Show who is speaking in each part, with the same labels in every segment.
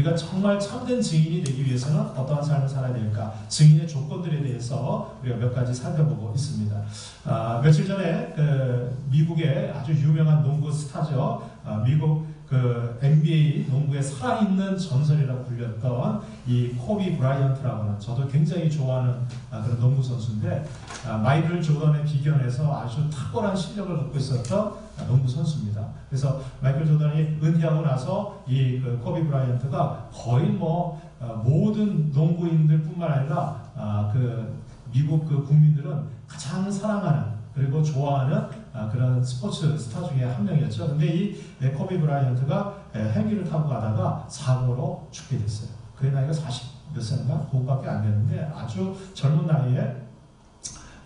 Speaker 1: 우리가 정말 참된 증인이 되기 위해서는 어떠한 삶을 살아야 될까? 증인의 조건들에 대해서 우리가 몇 가지 살펴보고 있습니다. 아, 며칠 전에 그 미국의 아주 유명한 농구 스타죠. 아, 미국 그 NBA 농구의 살아있는 전설이라고 불렸던 이 코비 브라이언트라고 하는 저도 굉장히 좋아하는 아, 그런 농구 선수인데 아, 마이클 조던에 비견해서 아주 탁월한 실력을 갖고 있었던 아, 농구 선수입니다. 그래서 마이클 조던이 은퇴하고 나서 이 그 코비 브라이언트가 거의 뭐 어, 모든 농구인들뿐만 아니라 아, 그 미국 그 국민들은 가장 사랑하는 그리고 좋아하는 아, 그런 스포츠 스타 중에 한 명이었죠. 근데 이 네, 코비 브라이언트가 에, 헬기를 타고 가다가 사고로 죽게 됐어요. 그의 나이가 40 몇 살인가? 그거밖에 안 됐는데 아주 젊은 나이에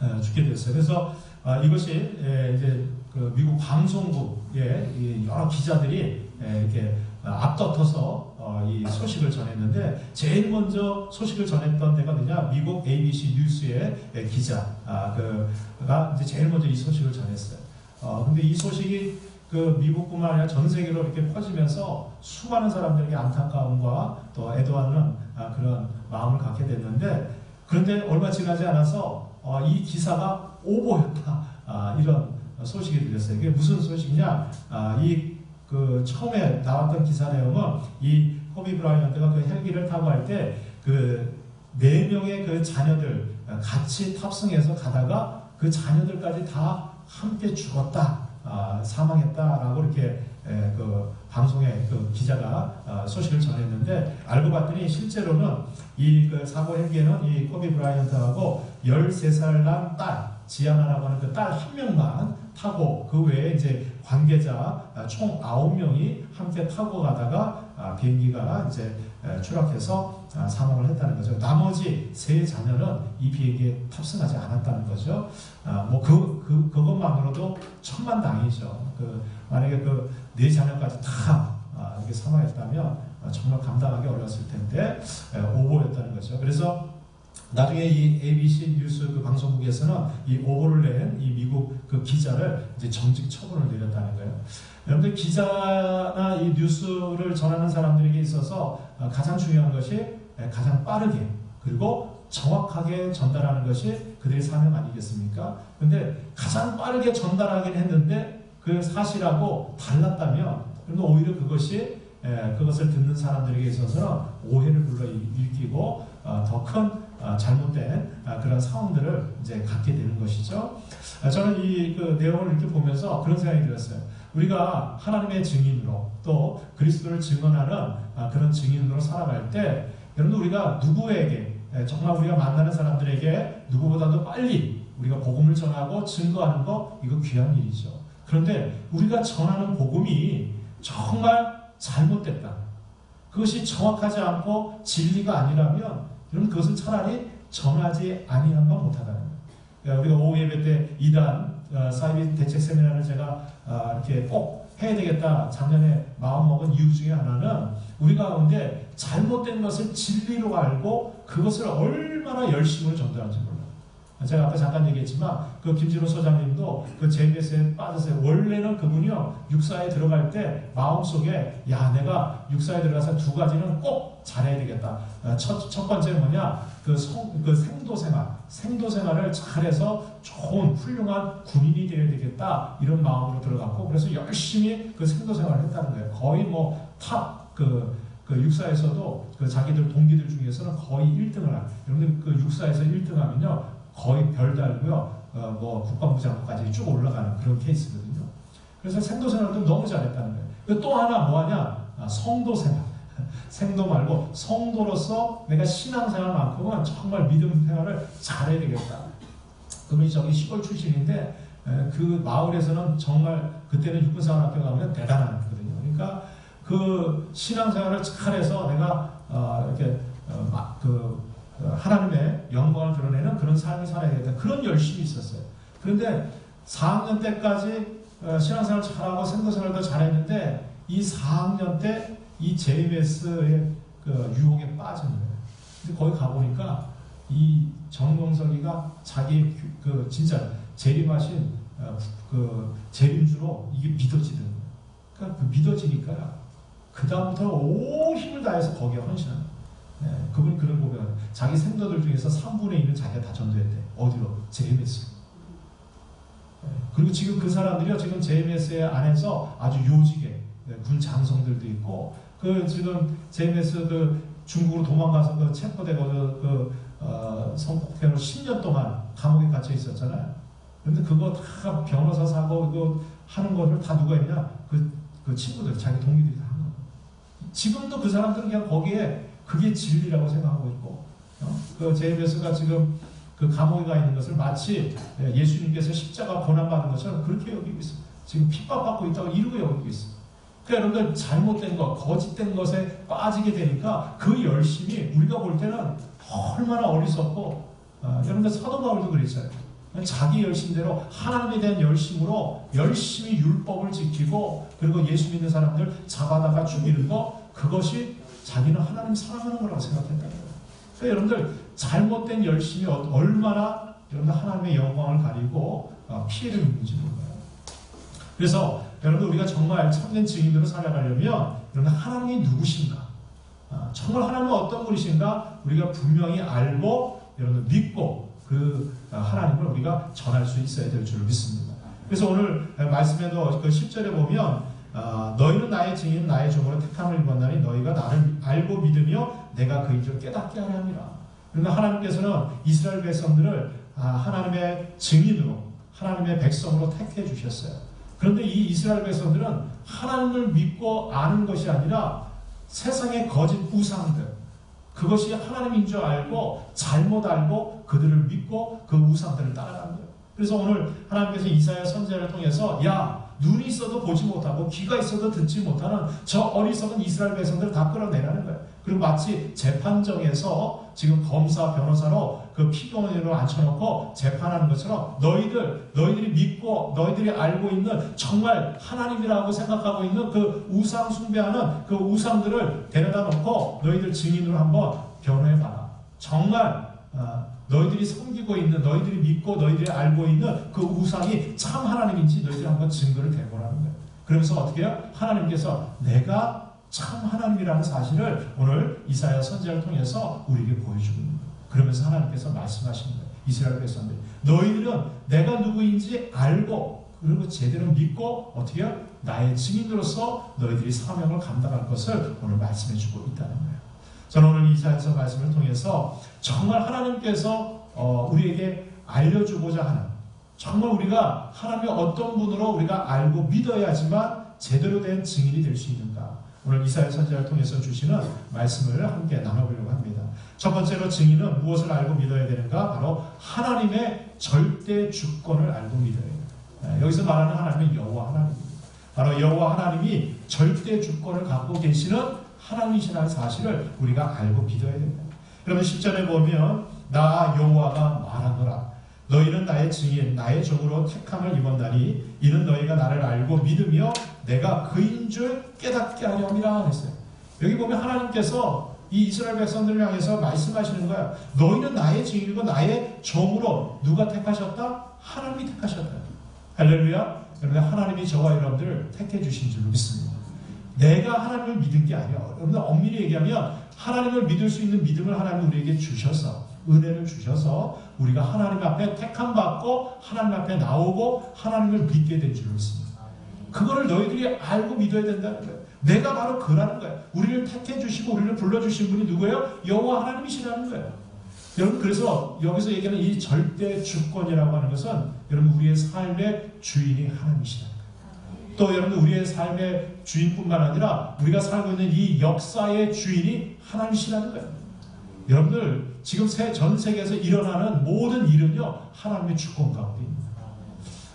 Speaker 1: 에, 죽게 됐어요. 그래서 아, 이것이 에, 이제 그 미국 방송국의 이 여러 기자들이 에, 이렇게 아, 앞다퉈서 어, 이 소식을 전했는데 제일 먼저 소식을 전했던 데가 어디냐 미국 ABC 뉴스의 에, 기자 아, 그가 이제 제일 먼저 이 소식을 전했어요. 어, 근데 이 소식이 그 미국뿐만 아니라 전 세계로 이렇게 퍼지면서 수많은 사람들에게 안타까움과 또 애도하는 아, 그런 마음을 갖게 됐는데 그런데 얼마 지나지 않아서 어, 이 기사가 오보였다 아, 이런 소식이 들렸어요. 이게 무슨 소식이냐? 아, 이 그 처음에 나왔던 기사 내용은 이 코비 브라이언트가 그 헬기를 타고 할 때 그 네 명의 그 자녀들 같이 탑승해서 가다가 그 자녀들까지 다 함께 죽었다, 아, 사망했다라고 이렇게 에, 그 방송에 그 기자가 아, 소식을 전했는데 알고 봤더니 실제로는 이 그 사고 헬기에는 이 코비 브라이언트하고 13살 난 딸, 지아나라고 하는 그 딸 한 명만 타고 그 외에 이제 관계자 아, 총 9명이 함께 타고 가다가 아, 비행기가 이제 에, 추락해서 아, 사망을 했다는 거죠. 나머지 세 자녀는 이 비행기에 탑승하지 않았다는 거죠. 아, 뭐 그, 그, 그것만으로도 천만 다행이죠. 그, 만약에 그 네 자녀까지 다 아, 이렇게 사망했다면 아, 정말 감당하기 어려웠을 텐데 에, 오보였다는 거죠. 그래서 나중에 이 ABC 뉴스 그 방송국에서는 이 오보를 낸 이 미국 그 기자를 이제 정직 처분을 내렸다는 거예요. 여러분들 기자나 이 뉴스를 전하는 사람들에게 있어서 어, 가장 중요한 것이 에, 가장 빠르게 그리고 정확하게 전달하는 것이 그들의 사명 아니겠습니까? 근데 가장 빠르게 전달하긴 했는데 그 사실하고 달랐다면 그러면 오히려 그것이 에, 그것을 듣는 사람들에게 있어서는 오해를 불러 일으키고 어, 더큰 아, 잘못된 아, 그런 상황들을 이제 갖게 되는 것이죠. 아, 저는 이 그 내용을 이렇게 보면서 그런 생각이 들었어요. 우리가 하나님의 증인으로 또 그리스도를 증언하는 아, 그런 증인으로 살아갈 때 여러분 우리가 누구에게 에, 정말 우리가 만나는 사람들에게 누구보다도 빨리 우리가 복음을 전하고 증거하는 거 이거 귀한 일이죠. 그런데 우리가 전하는 복음이 정말 잘못됐다. 그것이 정확하지 않고 진리가 아니라면 여러분 그것은 차라리 전하지 아니한 바 못하다는 거예요. 그러니까 우리가 오후 예배 때 이단 어, 사이비 대책 세미나를 제가 아, 이렇게 꼭 해야 되겠다 작년에 마음 먹은 이유 중에 하나는 우리 가운데 잘못된 것을 진리로 알고 그것을 얼마나 열심으로 전달하는지. 제가 아까 잠깐 얘기했지만 그 김진호 소장님도 그 JBS에 빠졌어요. 원래는 그분이요 육사에 들어갈 때 마음속에 야 내가 육사에 들어가서 두 가지는 꼭 잘해야 되겠다. 어, 첫, 첫 번째 뭐냐 그, 성, 그 생도 생활 생도 생활을 잘해서 좋은 훌륭한 군인이 되어야 되겠다 이런 마음으로 들어갔고 그래서 열심히 그 생도 생활을 했다는 거예요. 거의 뭐탑그 그 육사에서도 그 자기들 동기들 중에서는 거의 1등을 한. 여러분들 그 육사에서 1등 하면요. 거의 별 달고요. 어, 뭐 국방부 장관까지 쭉 올라가는 그런 케이스거든요. 그래서 생도 생활도 너무 잘했다는 거예요. 그또 하나 뭐 하냐? 아, 성도 생활. 생도 말고 성도로서 내가 신앙생활만큼은 정말 믿음 생활을 잘해야 되겠다. 그분이 저기 시골 출신인데 에, 그 마을에서는 정말 그때는 육군사관학교 가면 대단한 거거든요. 그러니까 그 신앙생활을 잘해서 내가 어, 이렇게 어, 막그 어, 하나님의 영광을 드러내는 그런 삶을 살아야겠다. 그런 열심이 있었어요. 그런데 4학년 때까지 어, 신앙생활 잘하고 생도생활도 잘했는데 이 4학년 때 이 JBS의 그 유혹에 빠진 거예요. 근데 거기 가보니까 이 정동석이가 자기 그 진짜 재림하신 어, 그 재림주로 이게 믿어지는 거예요. 그러니까 그 믿어지니까 그 다음부터 온 힘을 다해서 거기에 헌신하는 거예요. 예, 그분이 그런 고백을 자기 생도들 중에서 3분의 1은 자기가 다 전도했대. 어디로? JMS. 예, 그리고 지금 그 사람들이요, 지금 JMS 안에서 아주 요직에 예, 군 장성들도 있고, 그 지금 JMS 그 중국으로 도망가서 그 체포되고 그, 그 어, 성폭행으로 10년 동안 감옥에 갇혀 있었잖아요. 근데 그거 다 변호사 사고 그 하는 거를 다 누가 했냐? 그, 그 친구들, 자기 동기들이 다 한 거예요. 지금도 그 사람들은 그냥 거기에 그게 진리라고 생각하고 있고, 어? 그 제임스가 지금 그 감옥에 가 있는 것을 마치 예수님께서 십자가 고난받는 것처럼 그렇게 여기고 있어요. 지금 핍박받고 있다고 이러고 여기고 있어요. 그러니까 여러분들 잘못된 것, 거짓된 것에 빠지게 되니까 그 열심이 우리가 볼 때는 얼마나 어리석고, 어, 여러분들 사도 바울도 그랬어요. 자기 열심대로 하나님에 대한 열심으로 열심히 율법을 지키고 그리고 예수 믿는 사람들 잡아다가 죽이는 거 그것이 자기는 하나님 사랑하는 거라고 생각했다는 거예요. 그러니까 여러분들 잘못된 열심이 어- 얼마나 여러분들 하나님의 영광을 가리고 어, 피해를 입는지 몰라요. 그래서 여러분들 우리가 정말 참된 증인으로 살아가려면 여러분 하나님이 누구신가? 아, 정말 하나님은 어떤 분이신가? 우리가 분명히 알고 여러분들 믿고 그 어, 하나님을 우리가 전할 수 있어야 될 줄 믿습니다. 그래서 오늘 말씀에도 그 10절에 보면 어, 너희는 나의 증인 나의 종으로 택함을 입었나니 너희가 나를 알고 믿으며 내가 그인 줄 깨닫게 하려 함이라. 그러니까 하나님께서는 이스라엘 백성들을 아, 하나님의 증인으로 하나님의 백성으로 택해 주셨어요. 그런데 이 이스라엘 백성들은 하나님을 믿고 아는 것이 아니라 세상의 거짓 우상들 그것이 하나님인 줄 알고 잘못 알고 그들을 믿고 그 우상들을 거예요. 그래서 오늘 하나님께서 이사야 선제를 통해서 야 눈이 있어도 보지 못하고 귀가 있어도 듣지 못하는 저 어리석은 이스라엘 백성들을 다 끌어내라는 거예요. 그리고 마치 재판정에서 지금 검사 변호사로 그 피고인으로 앉혀놓고 재판하는 것처럼 너희들 너희들이 믿고 너희들이 알고 있는 정말 하나님이라고 생각하고 있는 그 우상 숭배하는 그 우상들을 데려다 놓고 너희들 증인으로 한번 변호해봐라. 정말 어, 너희들이 섬기고 있는 너희들이 믿고 너희들이 알고 있는 그 우상이 참 하나님인지 너희들이 한번 증거를 대보라는 거예요. 그러면서 어떻게 해요? 하나님께서 내가 참 하나님이라는 사실을 오늘 이사야 선지자를 통해서 우리에게 보여주고 있는 거예요. 그러면서 하나님께서 말씀하시는 거예요. 이스라엘 백성들. 너희들은 내가 누구인지 알고 그리고 제대로 믿고 어떻게 해요? 나의 증인으로서 너희들이 사명을 감당할 것을 오늘 말씀해 주고 있다는 거예요. 저는 오늘 이사야서 말씀을 통해서 정말 하나님께서 어, 우리에게 알려주고자 하는 정말 우리가 하나님의 어떤 분으로 우리가 알고 믿어야지만 제대로 된 증인이 될 수 있는가. 오늘 이사야 선지자를 통해서 주시는 말씀을 함께 나눠보려고 합니다. 첫 번째로 증인은 무엇을 알고 믿어야 되는가? 바로 하나님의 절대 주권을 알고 믿어야 돼요. 여기서 말하는 하나님은 여호와 하나님입니다. 바로 여호와 하나님이 절대 주권을 갖고 계시는 하나님이시라는 사실을 우리가 알고 믿어야 됩니다. 그러면 10절에 보면 나 여호와가 말하노라 너희는 나의 증인 나의 종으로 택함을 입었나니 이는 너희가 나를 알고 믿으며 내가 그인 줄 깨닫게 하려니라 했어요. 여기 보면 하나님께서 이 이스라엘 백성들을 향해서 말씀하시는 거야. 너희는 나의 증인이고 나의 종으로 누가 택하셨다? 하나님이 택하셨다. 할렐루야. 그런데 하나님이 저와 여러분들을 택해 주신 줄 믿습니다. 내가 하나님을 믿은 게 아니야. 여러분들 엄밀히 얘기하면 하나님을 믿을 수 있는 믿음을 하나님이 우리에게 주셔서 은혜를 주셔서 우리가 하나님 앞에 택함 받고 하나님 앞에 나오고 하나님을 믿게 된줄 믿습니다. 그거를 너희들이 알고 믿어야 된다는 거예요. 내가 바로 그라는 거예요. 우리를 택해 주시고 우리를 불러 주신 분이 누구예요? 여호와 하나님이시라는 거예요. 여러분 그래서 여기서 얘기하는 이 절대 주권이라고 하는 것은 여러분 우리의 삶의 주인이 하나님이시라는 거예요. 또 여러분 우리의 삶의 주인뿐만 아니라 우리가 살고 있는 이 역사의 주인이 하나님이시라는 거예요. 여러분들 지금 전 세계에서 일어나는 모든 일은요 하나님의 주권 가운데 있습니다.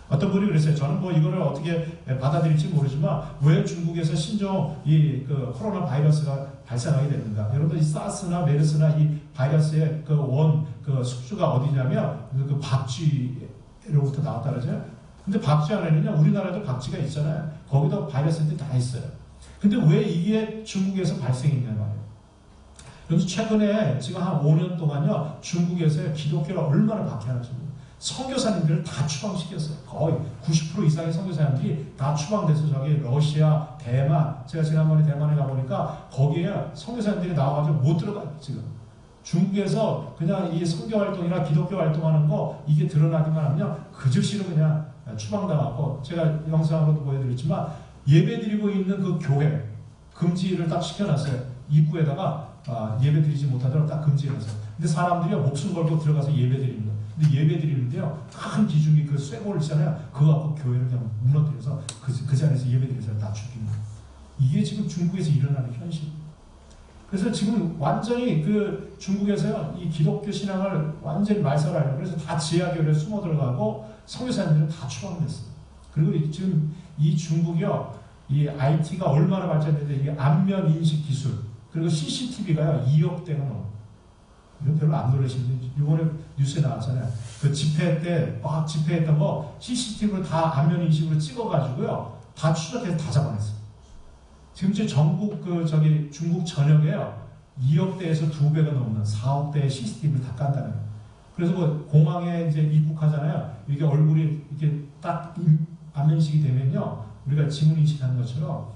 Speaker 1: 어떤 분이 그랬어요. 저는 뭐 이거를 어떻게 받아들일지 모르지만 왜 중국에서 신종 이 그 코로나 바이러스가 발생하게 됐는가? 여러분들 이 사스나 메르스나 이 바이러스의 그 원그 숙주가 어디냐면 그 박쥐로부터 나왔다 그러죠. 근데 박쥐 안에는요 우리나라도 박쥐가 있잖아요. 거기도 바이러스들이 다 있어요. 근데 왜 이게 중국에서 발생했냐 말이에요. 그래서 최근에 지금 한 5년 동안요 중국에서 기독교를 얼마나 박해하는지 선교사님들을 다 추방시켰어요. 거의 90% 이상의 선교사님들이 다 추방돼서 저기 러시아, 대만, 제가 지난번에 대만에 가보니까 거기에 선교사님들이 나와가지고 못 들어가요, 지금. 중국에서 그냥 이 선교 활동이나 기독교 활동하는 거 이게 드러나기만 하면 그 즉시로 그냥 추방당하고 제가 영상으로도 보여드렸지만 예배 드리고 있는 그 교회 금지를 딱 시켜놨어요. 입구에다가 아, 예배 드리지 못하도록 딱 금지해놨어요. 근데 사람들이 목숨 걸고 들어가서 예배 드리는 거예요. 근데 예배 드리는데요. 큰 기둥이 그 쇠고를 있잖아요. 그거 갖고 교회를 그냥 무너뜨려서 그, 그 자리에서 예배 드려서 다 거예요. 이게 지금 중국에서 일어나는 현실. 그래서 지금 완전히 그 중국에서요, 이 기독교 신앙을 완전히 말살하려고 그래서 다 지하교회에 숨어 들어가고 성교사님들은 다 추방됐어요. 그리고 이- 지금 이 중국이요, 이 IT가 얼마나 발전했는데 이게 안면 인식 기술, 그리고 CCTV가요, 2억 대가 넘어요. 이건 별로 안 놀라시는데, 이번에 뉴스에 나왔잖아요. 그 집회 때, 막 집회했던 거 CCTV로 다 안면 인식으로 찍어가지고요, 다 추적해서 다 잡아냈어요. 지금 제 전국 그 저기 중국 전역에요 2억 대에서 두 배가 넘는 4억 대의 CCTV를 다 깐다는 거예요. 그래서 뭐 공항에 이제 입국하잖아요. 이게 얼굴이 이렇게 딱 임- 안면식이 되면요. 우리가 지문 인식하는 것처럼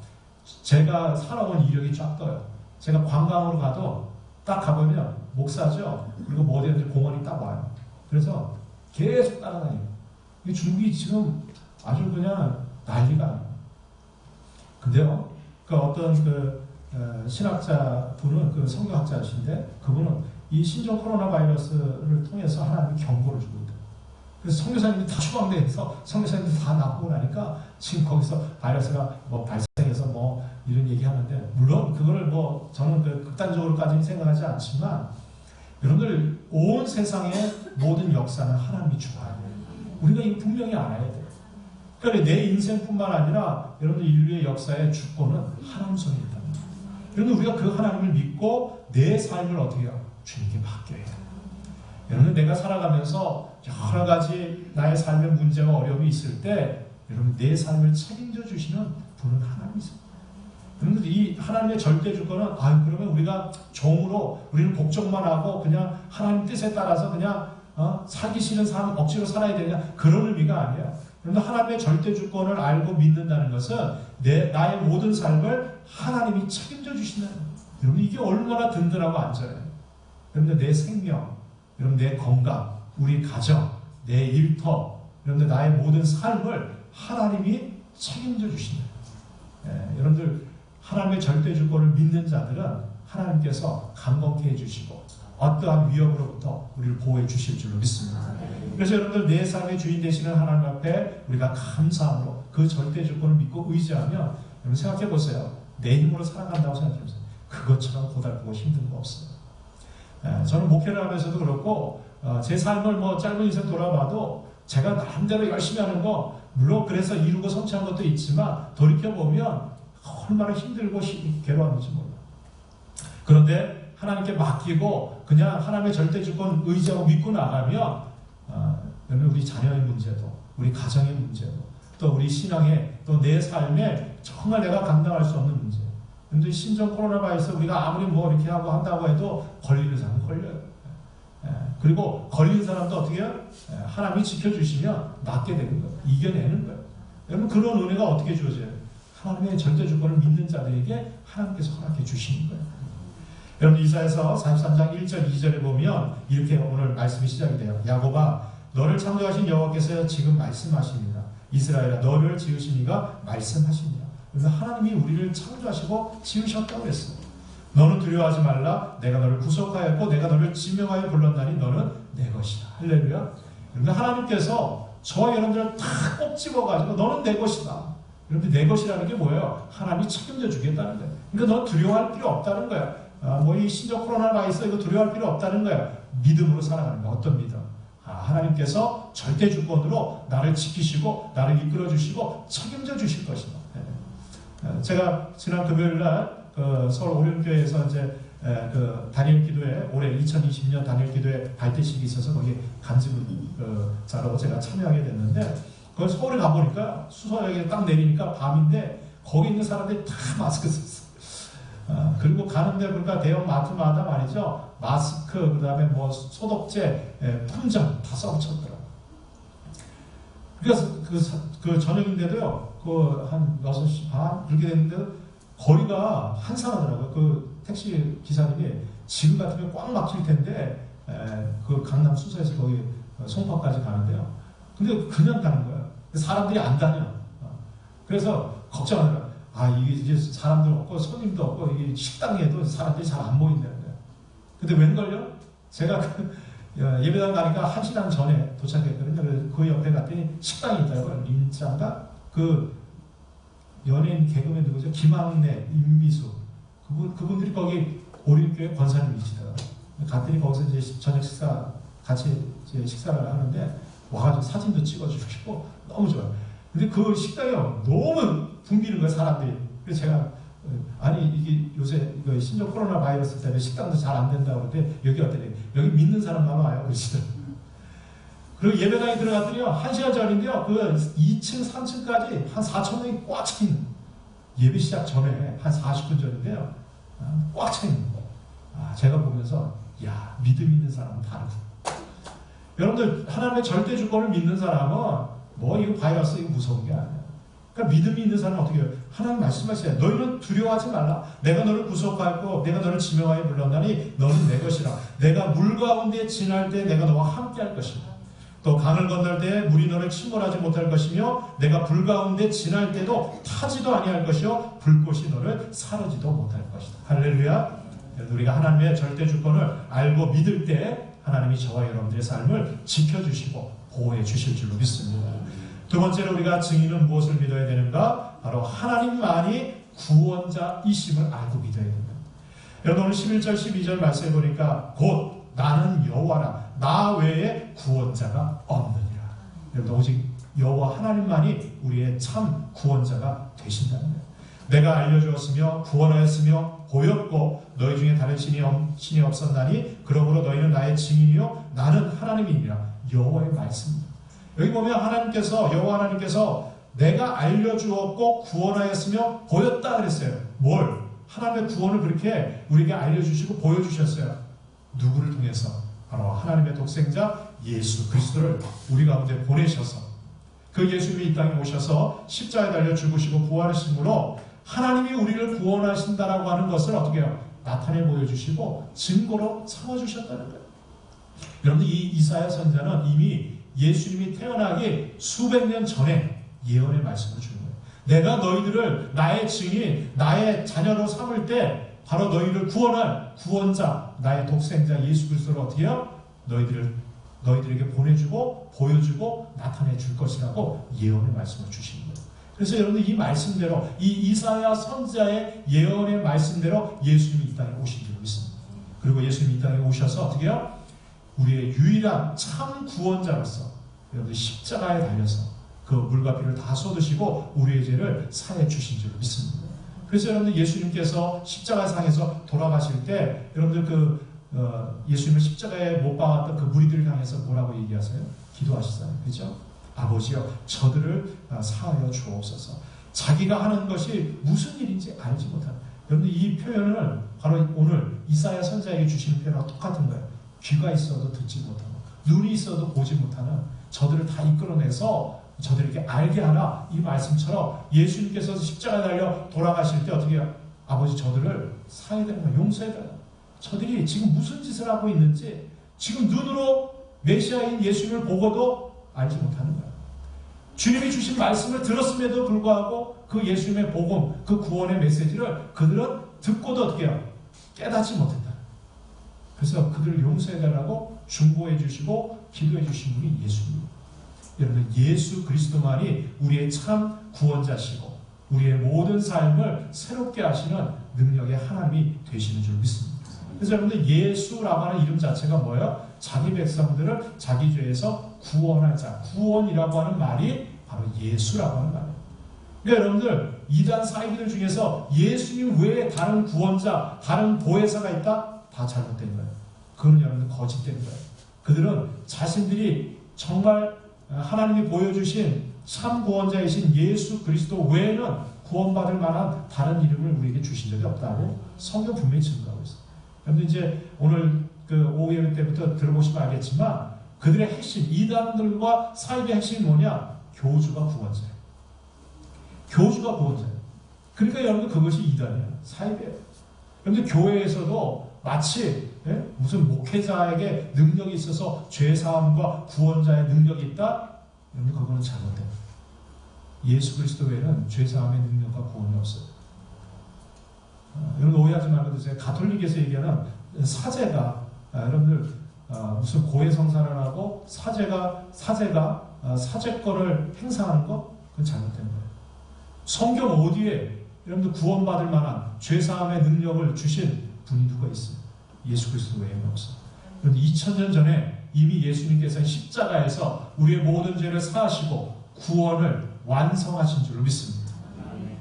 Speaker 1: 제가 살아온 이력이 쫙 떠요. 제가 관광으로 가도 딱 가보면 목사죠. 그리고 뭐 어디 공원이 딱 와요. 그래서 계속 따라다니고. 이 중국이 지금 아주 그냥 난리가 아니에요. 근데요. 그 어떤 그 어, 신학자 분은 그 성경학자이신데 그분은 이 신종 코로나 바이러스를 통해서 하나님이 경고를 주고 있다. 그래서 성교사님들이 다 추방돼서 성교사님들이 다 낫고 나니까 지금 거기서 바이러스가 뭐 발생해서 뭐 이런 얘기하는데 물론 그거를 뭐 저는 그 극단적으로까지는 생각하지 않지만 여러분들 온 세상의 모든 역사는 하나님이 주관해요. 우리가 이거 분명히 알아야 돼요. 그러니까 내 인생뿐만 아니라 여러분들 인류의 역사의 주권은 하나님 손에 있다. 여러분 우리가 그 하나님을 믿고 내 삶을 어떻게 해요? 주님께 맡겨야 돼요. 여러분 내가 살아가면서 여러 가지 나의 삶의 문제와 어려움이 있을 때 여러분 내 삶을 책임져 주시는 분은 하나님이세요. 여러분들 이 하나님의 절대 주권은 아 그러면 우리가 종으로 우리는 복종만 하고 그냥 하나님 뜻에 따라서 그냥 어, 살기 싫은 삶 억지로 살아야 되냐 그런 의미가 아니에요. 그런데 하나님의 절대 주권을 알고 믿는다는 것은 내 나의 모든 삶을 하나님이 책임져 주신다는 거예요. 여러분 이게 얼마나 든든하고 안전해요. 여러분들 내 생명, 여러분 내 건강, 우리 가정, 내 일터, 여러분들 나의 모든 삶을 하나님이 책임져 주신다. 예, 여러분들 하나님의 절대 주권을 믿는 자들은 하나님께서 강건케 해주시고 어떠한 위협으로부터 우리를 보호해 주실 줄로 믿습니다. 그래서 여러분들 내 삶의 주인 되시는 하나님 앞에 우리가 감사함으로 그 절대 주권을 믿고 의지하면 여러분 생각해 보세요. 내 힘으로 살아간다고 생각해 보세요. 그것처럼 고달프고 힘든 거 없어요. 예, 저는 목회를 하면서도 그렇고 어, 제 삶을 뭐 짧은 인생 돌아봐도 제가 나름대로 열심히 하는 거 물론 그래서 이루고 성취한 것도 있지만 돌이켜 보면 얼마나 힘들고 시- 괴로웠는지 몰라. 그런데 하나님께 맡기고 그냥 하나님의 절대 주권 의지하고 믿고 나가면 아, 여러분 우리 자녀의 문제도 우리 가정의 문제도 또 우리 신앙의 또 내 삶에 정말 내가 감당할 수 없는 문제. 근데 신종 코로나 바이러스 우리가 아무리 뭐 이렇게 하고 한다고 해도 걸리는 사람은 걸려요. 예, 그리고 걸린 사람도 어떻게 해요? 예, 하나님이 지켜주시면 낫게 되는 거예요. 이겨내는 거예요. 여러분 그런 은혜가 어떻게 주어져요? 하나님의 절대 주권을 믿는 자들에게 하나님께서 허락해 주시는 거예요. 여러분 이사에서 43장 1절 2절에 보면 이렇게 오늘 말씀이 시작이 돼요. 야곱아 너를 창조하신 여호와께서 지금 말씀하십니다. 이스라엘아 너를 지으신 이가 말씀하십니다. 그래서 하나님이 우리를 창조하시고 지으셨다고 했어요. 너는 두려워하지 말라. 내가 너를 구속하였고 내가 너를 지명하여 불렀나니 너는 내 것이다. 할렐루야. 그런데 하나님께서 저와 여러분들을 다 꼭 집어가지고 너는 내 것이다. 여러분 내 것이라는 게 뭐예요? 하나님이 책임져 주겠다는 거예요. 그러니까 너 두려워할 필요 없다는 거야. 아, 뭐이 신적 코로나 바이러스 이거 두려워할 필요 없다는 거야. 믿음으로 살아가는 거야. 어떤 믿음? 아, 하나님께서 절대 주권으로 나를 지키시고 나를 이끌어 주시고 책임져 주실 것이다. 예. 어, 제가 지난 금요일 날 그 서울 오륜교회에서 이제 에, 그 단일 기도회 올해 2020년 단일 기도회 발대식이 있어서 거기 간증자로 제가 참여하게 됐는데 그 서울에 가보니까 수서역에 딱 내리니까 밤인데 거기 있는 사람들이 다 마스크 썼어. 어, 그리고 가는데 보니까 대형 마트마다 말이죠 마스크 그 다음에 뭐 소독제 에, 품절 다 써붙였더라고. 그래서 그, 사- 그 저녁인데도요, 그 한 6시 반 그렇게 됐는데 거리가 한산하더라고요. 그 택시 기사님이 지금 같으면 꽉 막힐 텐데 에, 그 강남 수서에서 거기 송파까지 가는데요. 근데 그냥 가는 거예요. 사람들이 안 다녀. 어. 그래서 걱정하더라. 아 이게 이제 사람들 없고 손님도 없고 이게 식당에도 사람들이 잘 안 모인다는 거예요. 근데 웬걸요? 제가 그 어, 예배당 가니까 한 시간 전에 도착했거든요. 그 옆에 갔더니 식당이 있더라고요. 림장가 그 연예인 개그맨 누구죠? 김학래, 임미수 그분 그분들이 거기 오림교회 권사님이시더라고요. 갔더니 거기서 이제 저녁 식사 같이 이제 식사를 하는데 와가지고 사진도 찍어주시고 너무 좋아요. 근데 그 식당이 너무 거예요 사람들이. 그래서 제가 어, 아니 이게 요새 신종 코로나 바이러스 때문에 식당도 잘 안 된다고 그러는데 여기 어때요? 여기 믿는 사람만 와요 그러시더라고요. 그리고 예배당에 들어갔더니요 한 시간 전인데요 그 2층 3층까지 한 4천 명이 꽉 차 있는 예배 시작 전에 한 40분 전인데요 아, 꽉차 있는 거. 아 제가 보면서 야 믿음 있는 사람은 다르고 여러분들 하나님의 절대 주권을 믿는 사람은 뭐 이거 바이러스 이거 무서운 게 아니야. 그러니까 믿음이 있는 사람은 어떻게 해요? 하나님 말씀하세요. 너희는 두려워하지 말라. 내가 너를 구속하고 내가 너를 지명하여 불렀나니 너는 내 것이라. 내가 물 가운데 지날 때 내가 너와 함께 할 것이다. 또 강을 건널 때 물이 너를 침몰하지 못할 것이며 내가 불 가운데 지날 때도 타지도 아니할 것이요 불꽃이 너를 사르지도 못할 것이다. 할렐루야. 우리가 하나님의 절대 주권을 알고 믿을 때 하나님이 저와 여러분들의 삶을 지켜주시고 보호해 주실 줄로 믿습니다. 두 번째로 우리가 증인은 무엇을 믿어야 되는가? 바로 하나님만이 구원자이심을 알고 믿어야 됩니다. 여러분 오늘 11절 12절 말씀해 보니까 곧 나는 여호와라 나 외에 구원자가 없느니라. 여러분 오직 여호와 하나님만이 우리의 참 구원자가 되신다는 거예요. 내가 알려주었으며 구원하였으며 보였고 너희 중에 다른 신이, 없, 신이 없었나니 그러므로 너희는 나의 증인이요 나는 하나님이니라 여호와의 말씀입니다. 여기 보면 하나님께서 여호와 하나님께서 내가 알려주었고 구원하였으며 보였다 그랬어요. 뭘? 하나님의 구원을 그렇게 우리에게 알려주시고 보여주셨어요. 누구를 통해서? 바로 하나님의 독생자 예수 그리스도를 우리 가운데 보내셔서 그 예수님이 이 땅에 오셔서 십자가에 달려 죽으시고 부활하심으로 하나님이 우리를 구원하신다라고 하는 것을 어떻게 해요? 나타내 보여주시고 증거로 삼아주셨다는 거예요. 여러분들 이 이사야 선자는 이미 예수님이 태어나기 수백 년 전에 예언의 말씀을 주는 거예요. 내가 너희들을 나의 증인, 나의 자녀로 삼을 때 바로 너희를 구원할 구원자, 나의 독생자 예수 그리스도를 어떻게 해요? 너희들을 너희들에게 보내주고 보여주고 나타내 줄 것이라고 예언의 말씀을 주시는 거예요. 그래서 여러분들 이 말씀대로 이 이사야 선자의 예언의 말씀대로 예수님이 이 땅에 오신 줄 믿습니다. 그리고 예수님이 이 땅에 오셔서 어떻게 해요? 우리의 유일한 참 구원자로서 여러분들 십자가에 달려서 그 물과 피를 다 쏟으시고 우리의 죄를 사해 주신 줄 믿습니다. 그래서 여러분들 예수님께서 십자가상에서 돌아가실 때 여러분들 그 어, 예수님을 십자가에 못 박았던 그 무리들을 향해서 뭐라고 얘기하세요? 기도하시잖아요. 그죠? 아버지여 저들을 아, 사하여 주옵소서. 자기가 하는 것이 무슨 일인지 알지 못하는. 여러분들 이 표현을 바로 오늘 이사야 선자에게 주시는 표현과 똑같은 거예요. 귀가 있어도 듣지 못하고 눈이 있어도 보지 못하는 저들을 다 이끌어내서 저들에게 알게 하라 이 말씀처럼 예수님께서 십자가에 달려 돌아가실 때 어떻게? 아버지 저들을 사해야 되는 거예요. 용서해야 되는 거예요. 저들이 지금 무슨 짓을 하고 있는지 지금 눈으로 메시아인 예수님을 보고도 알지 못하는 거예요. 주님이 주신 말씀을 들었음에도 불구하고 그 예수님의 복음, 그 구원의 메시지를 그들은 듣고도 어떻게 해요? 깨닫지 못했다. 그래서 그들을 용서해달라고 중보해 주시고 기도해 주신 분이 예수입니다. 여러분 예수 그리스도만이 우리의 참 구원자시고 우리의 모든 삶을 새롭게 하시는 능력의 하나님이 되시는 줄 믿습니다. 그래서 여러분들 예수라고 하는 이름 자체가 뭐예요? 자기 백성들을 자기 죄에서 구원할 자, 구원이라고 하는 말이 바로 예수라고 하는 말이에요. 그러니까 여러분들 이단 사이비들 중에서 예수님 외에 다른 구원자, 다른 보혜사가 있다? 다 잘못된 거예요. 그건 여러분들 거짓된 거예요. 그들은 자신들이 정말 하나님이 보여주신 참 구원자이신 예수 그리스도 외에는 구원받을 만한 다른 이름을 우리에게 주신 적이 없다고 성경 분명히 증거하고 있어요. 여러분 이제 오늘 그 오후 예배 때부터 들어보시면 알겠지만 그들의 핵심, 이단들과 사입의 핵심이 뭐냐? 교주가 구원자예요. 교주가 구원자예요. 그러니까 여러분 그것이 이단이에요. 사입이에요. 그런데 교회에서도 마치 예? 무슨 목회자에게 능력이 있어서 죄사함과 구원자의 능력이 있다? 여러분 그거는 잘못돼요. 예수 그리스도 외에는 죄사함의 능력과 구원이 없어요. 어, 여러분 오해하지 말고 드세요. 가톨릭에서 얘기하는 사제가 아, 여러분들 어, 무슨 고해 성사를 하고 사제가 사제가 어, 사제권을 행사하는 거 그건 잘못된 거예요. 성경 어디에 여러분들 구원받을 만한 죄사함의 능력을 주신 분이 누가 있어요? 예수 그리스도 외에는 없어요. 그런데 2000년 전에 이미 예수님께서 십자가에서 우리의 모든 죄를 사하시고 구원을 완성하신 줄로 믿습니다.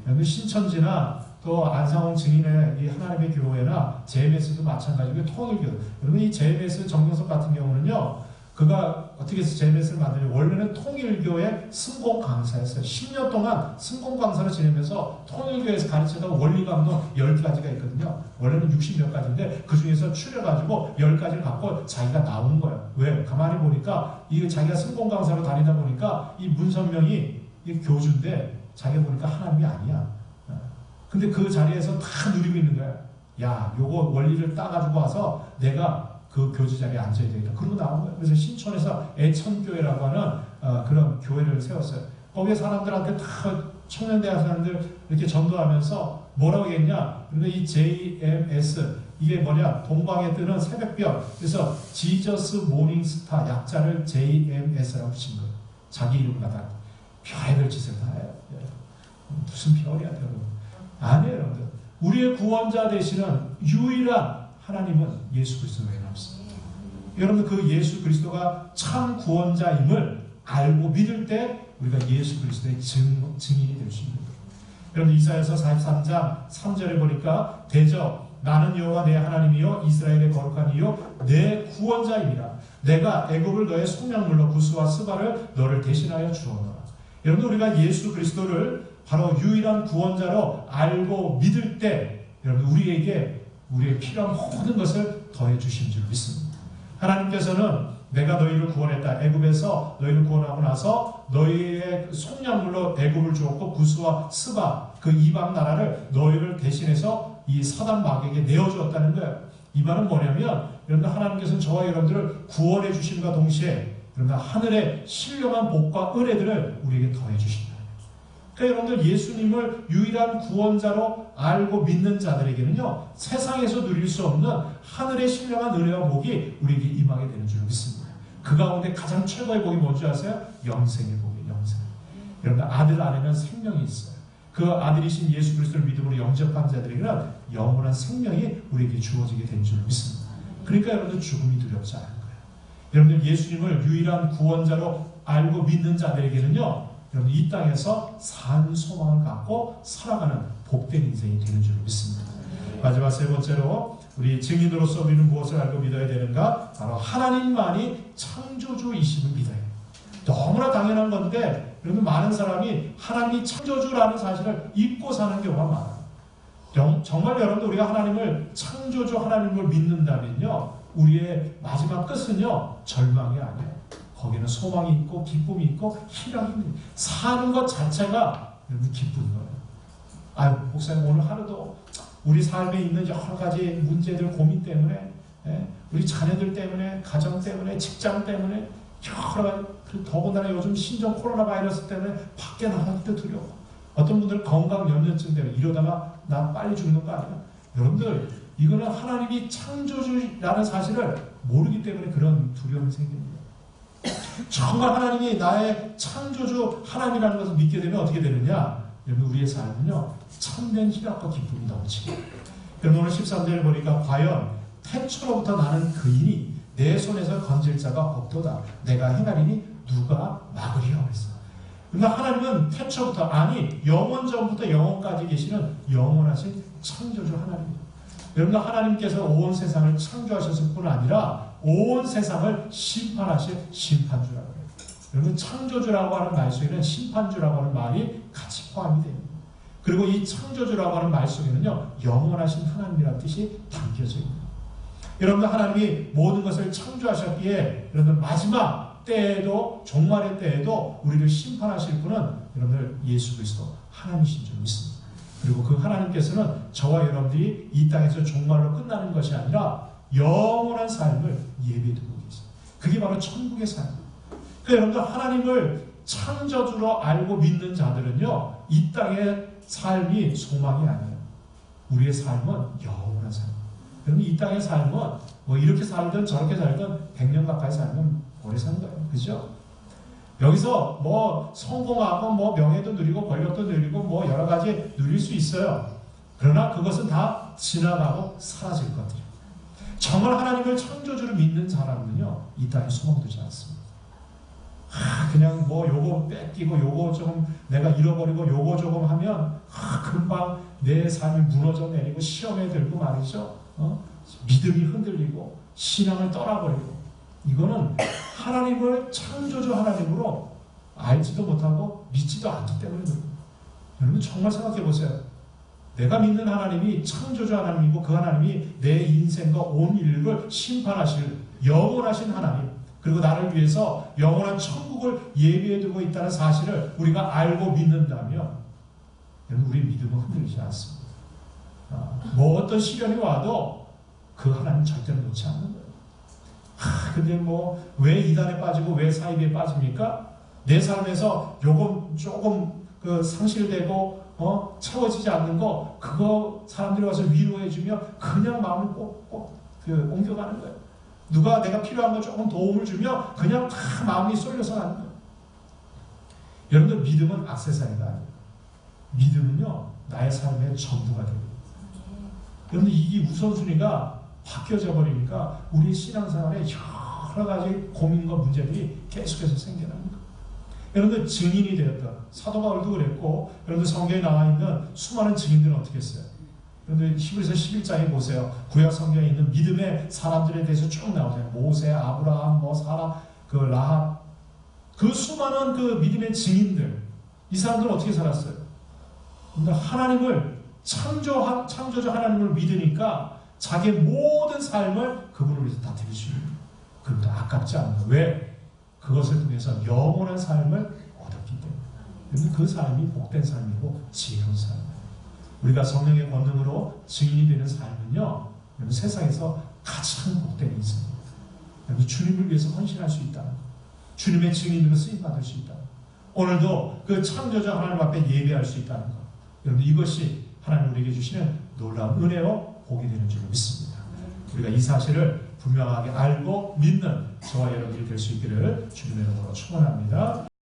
Speaker 1: 여러분 신천지나 또 안상홍 증인의 이 하나님의 교회나 JMS도 마찬가지고 통일교 여러분 이 JMS 정명석 같은 경우는요 그가 어떻게 해서 JMS를 만드냐? 원래는 통일교의 승공 강사였어요. 10년 동안 승공 강사를 지내면서 통일교에서 가르치던 원리 강론 10가지가 있거든요. 원래는 60몇 가지인데 그 중에서 추려가지고 10가지를 갖고 자기가 나온 거예요. 왜? 가만히 보니까 이 자기가 승공 강사로 다니다 보니까 이 문선명이 이 교주인데 자기가 보니까 하나님이 아니야. 근데 그 자리에서 다 누리고 있는 거야. 야, 요거 원리를 따가지고 와서 내가 그 교주 자리에 앉아야 되겠다. 그러고. 그래서 신촌에서 애천교회라고 하는 어, 그런 교회를 세웠어요. 거기에 사람들한테 다 청년대학 사람들 이렇게 전도하면서 뭐라고 했냐? 근데 이 JMS 이게 뭐냐? 동방에 뜨는 새벽별. 그래서 지저스 모닝스타 약자를 JMS라고 붙인 거예요. 자기 이름마다 별의별 짓을 다 해요. 예. 무슨 별이야, 별은. 아니에요, 여러분들. 우리의 구원자 되시는 유일한 하나님은 예수 그리스도 외에는 없습니다. 여러분들 그 예수 그리스도가 참 구원자임을 알고 믿을 때 우리가 예수 그리스도의 증, 증인이 될 수 있는 거예요. 여러분 이사야서 43장 3절에 보니까 대저 나는 여호와 내 하나님이요 이스라엘의 거룩한 이요 내 구원자입니다. 내가 애굽을 너의 속량물로 구스와 스바를 너를 대신하여 주었노라. 여러분 우리가 예수 그리스도를 바로 유일한 구원자로 알고 믿을 때 여러분 우리에게 우리의 필요한 모든 것을 더해 주신 줄 믿습니다. 하나님께서는 내가 너희를 구원했다. 애굽에서 너희를 구원하고 나서 너희의 속량물로 애굽을 주었고 구스와 스바 그 이방 나라를 너희를 대신해서 이 사단 마귀에게 내어 주었다는 거예요. 이 말은 뭐냐면 여러분 하나님께서는 저와 여러분들을 구원해 주심과 동시에 여러분 하늘의 신령한 복과 은혜들을 우리에게 더해 주신다. 그러니까 여러분들 예수님을 유일한 구원자로 알고 믿는 자들에게는요, 세상에서 누릴 수 없는 하늘의 신령한 은혜와 복이 우리에게 임하게 되는 줄 믿습니다. 그 가운데 가장 최고의 복이 뭔지 아세요? 영생의 복이에요, 영생. 여러분 아들 안에는 생명이 있어요. 그 아들이신 예수 그리스도를 믿음으로 영접한 자들에게는 영원한 생명이 우리에게 주어지게 된 줄 믿습니다. 그러니까 여러분들 죽음이 두렵지 않은 거예요. 여러분들 예수님을 유일한 구원자로 알고 믿는 자들에게는요, 여러분 이 땅에서 산 소망을 갖고 살아가는 복된 인생이 되는 줄 믿습니다. 마지막 세 번째로 우리 증인으로서 우리는 무엇을 알고 믿어야 되는가? 바로 하나님만이 창조주이심을 믿어야 해요. 너무나 당연한 건데 여러분 많은 사람이 하나님이 창조주라는 사실을 잊고 사는 경우가 많아요. 정말 여러분들 우리가 하나님을 창조주 하나님을 믿는다면요. 우리의 마지막 끝은요. 절망이 아니에요. 거기는 소망이 있고 기쁨이 있고 희락이 있는 사는 것 자체가 여러분 기쁜 거예요. 아유 목사님 오늘 하루도 우리 삶에 있는 여러 가지 문제들 고민 때문에 예? 우리 자녀들 때문에 가정 때문에 직장 때문에 여러 가지 그 더군다나 요즘 신종 코로나 바이러스 때문에 밖에 나갈 때 두려워. 어떤 분들 건강 염려증 때문에 이러다가 나 빨리 죽는 거 아니야? 여러분들 이거는 하나님이 창조주라는 사실을 모르기 때문에 그런 두려움이 생깁니다. 정말 하나님이 나의 창조주 하나님이라는 것을 믿게 되면 어떻게 되느냐? 여러분 우리의 삶은요 참된 희락과 기쁨이 넘치고 여러분 오늘 13절에 보니까 과연 태초로부터 나는 그인이 내 손에서 건질 자가 없도다. 내가 행하리니 누가 막으리요 그랬어. 그러니까 하나님은 태초부터 아니 영원 전부터 영원까지 계시는 영원하신 창조주 하나님입니다 여러분 하나님께서 온 세상을 창조하셨을 뿐 아니라 온 세상을 심판하실 심판주라고 해요. 여러분 창조주라고 하는 말 속에는 심판주라고 하는 말이 같이 포함이 됩니다. 그리고 이 창조주라고 하는 말 속에는요 영원하신 하나님이라는 뜻이 담겨져 있습니다. 여러분들 하나님이 모든 것을 창조하셨기에 여러분 마지막 때에도 종말의 때에도 우리를 심판하실 분은 여러분들 예수 그리스도 하나님이신 줄 믿습니다. 그리고 그 하나님께서는 저와 여러분들이 이 땅에서 종말로 끝나는 것이 아니라 영원한 삶을 예비두고 계십니다. 그게 바로 천국의 삶입니다. 그 여러분들 하나님을 창조주로 알고 믿는 자들은요 이 땅의 삶이 소망이 아니에요. 우리의 삶은 영원한 삶. 여러분 이 땅의 삶은 뭐 이렇게 살든 저렇게 살든 100년 가까이 살면 오래 사는 거예요. 그죠? 여기서 뭐 성공하고 뭐 명예도 누리고 권력도 누리고 뭐 여러 가지 누릴 수 있어요. 그러나 그것은 다 지나가고 사라질 것들이에요. 정말 하나님을 창조주를 믿는 사람은요, 이 땅에 소망두지 않습니다. 아, 그냥 뭐 요거 뺏기고 요거 조금 내가 잃어버리고 요거 조금 하면 아, 금방 내 삶이 무너져 내리고 시험에 들고 말이죠. 어? 믿음이 흔들리고 신앙을 떠나버리고 이거는 하나님을 창조주 하나님으로 알지도 못하고 믿지도 않기 때문에. 여러분 정말 생각해 보세요. 내가 믿는 하나님이 창조주 하나님이고 그 하나님이 내 인생과 온 인류를 심판하실 영원하신 하나님 그리고 나를 위해서 영원한 천국을 예비해 두고 있다는 사실을 우리가 알고 믿는다면 우리 믿음은 흔들리지 않습니다. 아, 뭐 어떤 시련이 와도 그 하나님 절대로 놓지 않는 거예요. 하, 근데 뭐 왜 이단에 빠지고 왜 사이비에 빠집니까? 내 삶에서 요금 조금 그 상실되고 어 채워지지 않는 거 그거 사람들이 와서 위로해주며 그냥 마음을 꼭꼭 그 옮겨가는 거예요. 누가 내가 필요한 거 조금 도움을 주며 그냥 다 마음이 쏠려서 가는 거예요. 여러분들 믿음은 악세사리가 아니에요. 믿음은요 나의 삶의 전부가 됩니다. 여러분 이게 우선순위가 바뀌어져 버리니까 우리 신앙생활에 여러 가지 고민과 문제들이 계속해서 거예요. 여러분들 증인이 되었던 사도 바울도 그랬고 여러분들 성경에 나와 있는 수많은 증인들은 어떻게 했어요? 여러분들 히브리서 11장에 보세요. 구약 성경에 있는 믿음의 사람들에 대해서 쭉 나오잖아요. 모세, 아브라함, 뭐 사라, 그 라합 그 수많은 그 믿음의 증인들 이 사람들은 어떻게 살았어요? 그러니까 하나님을 창조한 창조주 하나님을 믿으니까 자기의 모든 삶을 그분을 위해서 다 거예요. 그것도 아깝지 않는. 왜? 그것을 통해서 영원한 삶을 얻었기 때문에. 그 삶이 복된 삶이고 지혜로운 삶이에요. 우리가 성령의 권능으로 증인이 되는 삶은요, 세상에서 가장 복된 인생입니다. 주님을 위해서 헌신할 수 있다는 거. 주님의 증인으로 쓰임받을 수 있다는 거. 오늘도 그 창조자 하나님 앞에 예배할 수 있다는 거. 여러분 이것이 하나님 우리에게 주시는 놀라운 은혜요 복이 되는 줄로 믿습니다. 우리가 이 사실을 분명하게 알고 믿는 저와 여러분이 될 수 있기를 주님의 이름으로 축원합니다.